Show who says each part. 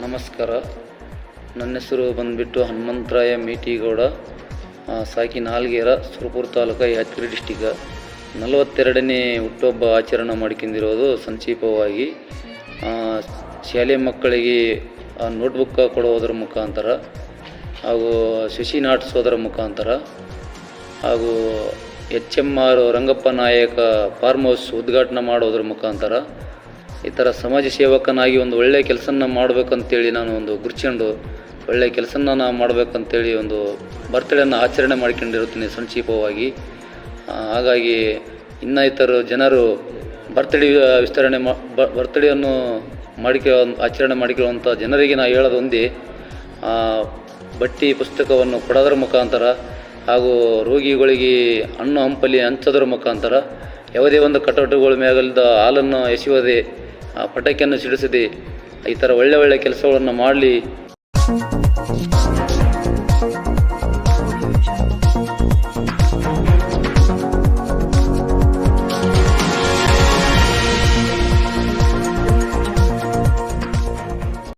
Speaker 1: ನಮಸ್ಕಾರ. ನನ್ನ ಹೆಸರು ಬಂದುಬಿಟ್ಟು ಹನುಮಂತರಾಯ ಮೀಟಿಗೌಡ ಸಾಕಿ ನಾಲ್ಗೇರ ಸುರಪುರ ತಾಲೂಕು ಯಾದಗಿರಿ ಡಿಸ್ಟಿಕ. ನಲವತ್ತೆರಡನೇ ಹುಟ್ಟುಹಬ್ಬ ಆಚರಣೆ ಮಾಡ್ಕೊಂಡಿರೋದು ಸಂಕ್ಷಿಪ್ತವಾಗಿ ಆ, ಶಾಲೆ ಮಕ್ಕಳಿಗೆ ನೋಟ್ಬುಕ್ ಕೊಡುವುದರ ಮುಖಾಂತರ ಹಾಗೂ ಶಶಿ ನಾಟಿಸೋದರ ಮುಖಾಂತರ ಹಾಗೂ ಎಚ್ ಎಂ ಆರ್ ರಂಗಪ್ಪ ನಾಯಕ ಫಾರ್ಮ್ ಹೌಸ್ ಉದ್ಘಾಟನೆ ಮಾಡೋದ್ರ ಮುಖಾಂತರ ಈ ಥರ ಸಮಾಜ ಸೇವಕನಾಗಿ ಒಂದು ಒಳ್ಳೆಯ ಕೆಲಸನ ಮಾಡಬೇಕಂತೇಳಿ ನಾನು ಒಂದು ಗುರ್ಚಂಡು ಒಳ್ಳೆಯ ಕೆಲಸನ ನಾನು ಮಾಡಬೇಕಂತೇಳಿ ಒಂದು ಬರ್ತಡೇನ ಆಚರಣೆ ಮಾಡ್ಕೊಂಡಿರುತ್ತೀನಿ ಸಂಕ್ಷಿಪ್ತವಾಗಿ ಹಾಗಾಗಿ ಇನ್ನೂ ಇತರ ಜನರು ಬರ್ತಡೇ ವಿಸ್ತರಣೆ ಮಾ ಬರ್ತಡೇಯನ್ನು ಮಾಡಿಕೊ ಆಚರಣೆ ಮಾಡಿಕೊಳ್ಳುವಂಥ ಜನರಿಗೆ ನಾ ಹೇಳೋದು ಒಂದೇ ಬಟ್ಟಿ ಪುಸ್ತಕವನ್ನು ಕೊಡೋದ್ರ ಮುಖಾಂತರ ಹಾಗೂ ರೋಗಿಗಳಿಗೆ ಹಣ್ಣು ಹಂಪಲಿ ಹಂಚೋದ್ರ ಮುಖಾಂತರ ಯಾವುದೇ ಒಂದು ಕಟ್ಟಡಗಳ ಮೇಲಿದ್ದ ಹಾಲನ್ನು ಎಸೆಯೋದೆ ಪಟಾಕಿಯನ್ನು ಸಿಡಿಸದೆ ಈ ಥರ ಒಳ್ಳೆ ಒಳ್ಳೆ ಕೆಲಸಗಳನ್ನು ಮಾಡಲಿ.